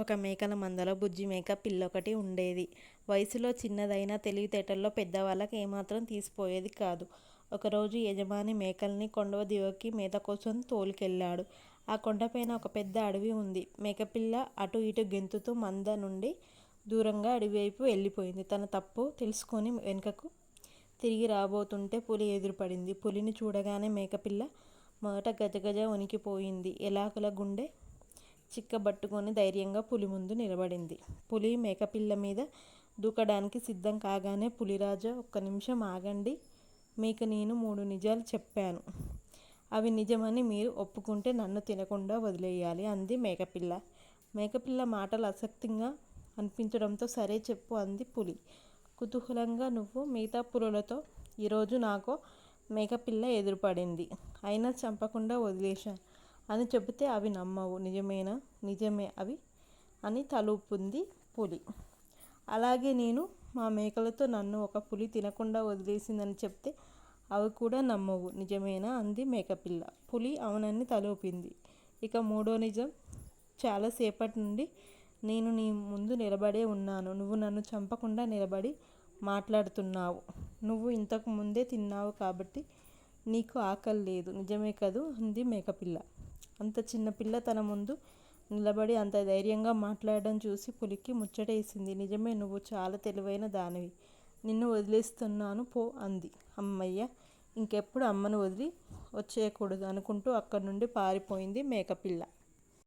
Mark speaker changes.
Speaker 1: ఒక మేకల మందలో బుజ్జి మేక పిల్లొకటి ఉండేది. వయసులో చిన్నదైనా తెలివితేటల్లో పెద్దవాళ్ళకి ఏమాత్రం తీసిపోయేది కాదు. ఒకరోజు యజమాని మేకల్ని కొండవ దివకి మేత కోసం తోలుకెళ్ళాడు. ఆ కొండపైన ఒక పెద్ద అడవి ఉంది. మేకపిల్ల అటు ఇటు గెంతుతూ మంద నుండి దూరంగా అడవివైపు వెళ్ళిపోయింది. తన తప్పు తెలుసుకొని వెనుకకు తిరిగి రాబోతుంటే పులి ఎదురుపడింది. పులిని చూడగానే మేకపిల్ల మొదట గజగజ వణికిపోయింది. ఎలాకుల గుండె చిక్కబట్టుకొని ధైర్యంగా పులి ముందు నిలబడింది. పులి మేకపిల్ల మీద దూకడానికి సిద్ధం కాగానే పులిరాజా ఒక్క నిమిషం ఆగండి. మీకు నేను మూడు నిజాలు చెప్పాను. అవి నిజమని మీరు ఒప్పుకుంటే నన్ను తినకుండా వదిలేయాలి అంది మేకపిల్ల. మేకపిల్ల మాటలు ఆసక్తిగా అనిపించడంతో సరే చెప్పు అంది పులి కుతూహలంగా. నువ్వు మిగతా పులులతో ఈరోజు నాకు మేకపిల్ల ఎదురుపడింది. అయినా చంపకుండా వదిలేశాను అని చెబితే అవి నమ్మవు. నిజమేనా? నిజమే అవి అని తలుపుంది పులి. అలాగే నేను మా మేకలతో నన్ను ఒక పులి తినకుండా వదిలేసిందని చెప్తే అవి కూడా నమ్మవు. నిజమేనా? అంది మేకపిల్ల. పులి అవునని తలూపింది. ఇక మూడో నిజం? చాలాసేపటి నుండి నేను నీ ముందు నిలబడే ఉన్నాను. నువ్వు నన్ను చంపకుండా నిలబడి మాట్లాడుతున్నావు. నువ్వు ఇంతకు ముందే తిన్నావు కాబట్టి నీకు ఆకలి లేదు నిజమే కదూ అంది మేకపిల్ల. అంత చిన్నపిల్ల తన ముందు నిలబడి అంత ధైర్యంగా మాట్లాడడం చూసి పులికి ముచ్చటేసింది. నిజమే నువ్వు చాలా తెలివైన దానివి. నిన్ను వదిలేస్తున్నాను పో అంది. అమ్మయ్య ఇంకెప్పుడు అమ్మను వదిలి వచ్చేయకూడదు అనుకుంటూ అక్కడి నుండి పారిపోయింది మేకపిల్ల.